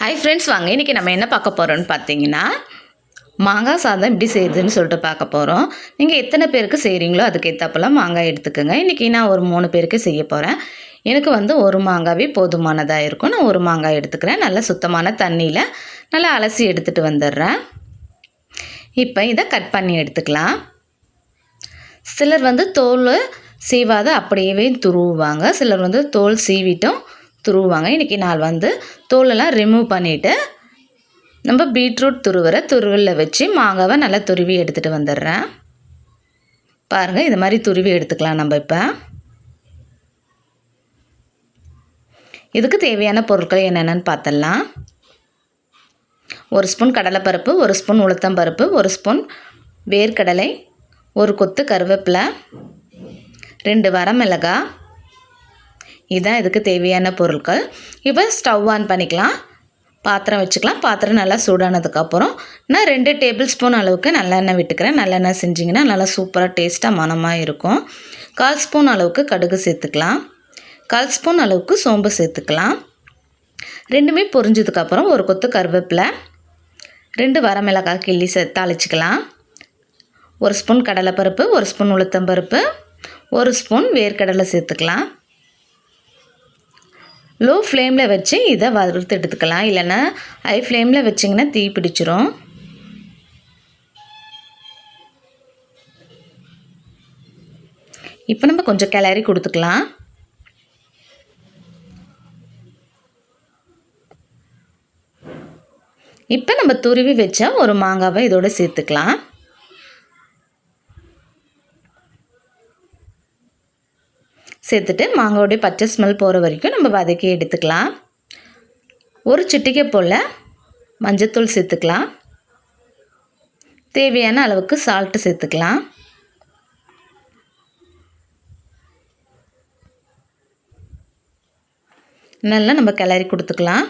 Hi friends வாங்க. இன்றைக்கி நம்ம என்ன பார்க்க போகிறோம்னு பார்த்தீங்கன்னா மாங்காய் சாதம் எப்படி செய்யுதுன்னு சொல்லிட்டு பார்க்க போகிறோம் நீங்கள் எத்தனை பேருக்கு செய்கிறீங்களோ அதுக்கு ஏற்றப்பெல்லாம் மாங்காய் எடுத்துக்கோங்க. இன்றைக்கி நான் ஒரு மூணு பேருக்கு செய்ய போகிறேன் எனக்கு வந்து ஒரு மாங்காவே போதுமானதாக இருக்கும். நான் ஒரு மாங்காய் எடுத்துக்கிறேன். நல்லா சுத்தமான தண்ணியில் நல்லா அலசி எடுத்துகிட்டு வந்துடுறேன். இப்போ இதை கட் பண்ணி எடுத்துக்கலாம். சிலர் வந்து தோல் சீவாத அப்படியே துருவுவாங்க. சிலர் வந்து தோல் சீவிட்டும் துருவுவாங்க. இன்றைக்கி நான் வந்து தோலெல்லாம் ரிமூவ் பண்ணிவிட்டு நம்ம பீட்ரூட் துருவரை துருவலில் வச்சு மாங்காவை நல்லா துருவி எடுத்துகிட்டு வந்துடுறேன். பாருங்கள் இது மாதிரி துருவி எடுத்துக்கலாம் நம்ம இப்போ. இதுக்கு தேவையான பொருட்கள் என்னென்னு பார்த்தலாம் ஒரு ஸ்பூன் கடலைப்பருப்பு ஒரு ஸ்பூன் உளுத்தம்பருப்பு ஒரு ஸ்பூன் வேர்க்கடலை ஒரு கொத்து கருவேப்பிலை ரெண்டு வரமிளகாய் இதுதான் இதுக்கு தேவையான பொருட்கள். இப்போ ஸ்டவ் ஆன் பண்ணிக்கலாம். பாத்திரம் வச்சுக்கலாம். பாத்திரம் நல்லா சூடானதுக்கப்புறம் நான் ரெண்டு டேபிள் ஸ்பூன் அளவுக்கு நல்லெண்ணெய் விட்டுக்கிறேன். நல்லெண்ணெய் செஞ்சிங்கன்னா நல்லா சூப்பராக டேஸ்ட்டாக மனமாக இருக்கும். கால் ஸ்பூன் அளவுக்கு கடுகு சேர்த்துக்கலாம். கால் ஸ்பூன் அளவுக்கு சோம்பு சேர்த்துக்கலாம். ரெண்டுமே பொரிஞ்சதுக்கப்புறம் ஒரு கொத்து கருவேப்பிலை ரெண்டு வரமிளகாய் கிள்ளி சே தாளிச்சிக்கலாம் ஒரு ஸ்பூன் கடலைப்பருப்பு ஒரு ஸ்பூன் உளுத்தம்பருப்பு ஒரு ஸ்பூன் வேர்க்கடலை சேர்த்துக்கலாம். லோ ஃப்ளேமில் வச்சு இதை வறுத்து எடுத்துக்கலாம். இல்லைன்னா ஹை ஃப்ளேமில் வச்சிங்கன்னா தீ பிடிச்சிரும். இப்போ நம்ம கொஞ்சம் கிளறி கொடுத்துக்கலாம். இப்போ நம்ம துருவி வச்ச ஒரு மாங்காவை இதோடு சேர்த்துக்கலாம். சேர்த்துட்டு மாங்காவுடைய பச்சை ஸ்மெல் போகிற வரைக்கும் நம்ம வதக்கி எடுத்துக்கலாம். ஒரு சிட்டிக்கை போல் மஞ்சத்தூள் சேர்த்துக்கலாம். தேவையான அளவுக்கு சால்ட்டு சேர்த்துக்கலாம். நல்லா நம்ம கிளறி கொடுத்துக்கலாம்.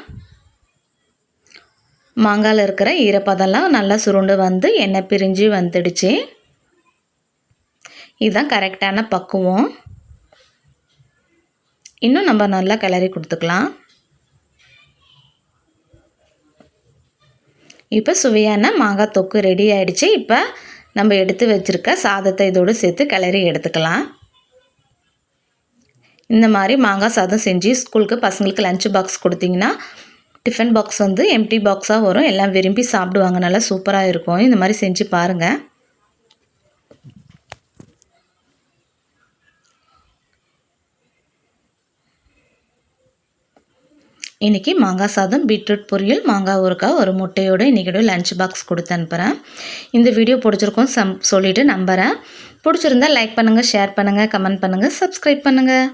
மாங்காயில் இருக்கிற ஈரப்பதெல்லாம் நல்லா சுருண்டு வந்து எண்ணெய் பிரிஞ்சு வந்துடுச்சு. இதுதான் கரெக்டான பக்குவம். இன்னும் நம்ம நல்லா கிளறி கொடுத்துக்கலாம். இப்போ சுவையான மாங்காய் தொக்கு ரெடி ஆகிடுச்சு இப்போ நம்ம எடுத்து வச்சுருக்க சாதத்தை இதோடு சேர்த்து கிளறி எடுத்துக்கலாம். இந்த மாதிரி மாங்காய் சாதம் செஞ்சு ஸ்கூலுக்கு பசங்களுக்கு லஞ்ச் பாக்ஸ் கொடுத்தீங்கன்னா டிஃபன் பாக்ஸ் வந்து எம்டி பாக்ஸாக வரும். எல்லாம் விரும்பி சாப்பிடுவாங்க. நல்லா சூப்பராக இருக்கும். இந்த மாதிரி செஞ்சு பாருங்கள் இன்றைக்கி மாங்காய் சாதம் பீட்ரூட் பொரியல் மாங்காய் ஊறுக்காய் ஒரு முட்டையோடு இன்றைக்கி லஞ்ச் பாக்ஸ் கொடுத்து அனுப்புகிறேன் இந்த வீடியோ பிடிச்சிருக்கோம் சம் சொல்லிவிட்டு நம்புகிறேன் பிடிச்சிருந்தா லைக் பண்ணுங்கள் ஷேர் பண்ணுங்கள் கமெண்ட் பண்ணுங்கள் சப்ஸ்கிரைப் பண்ணுங்கள்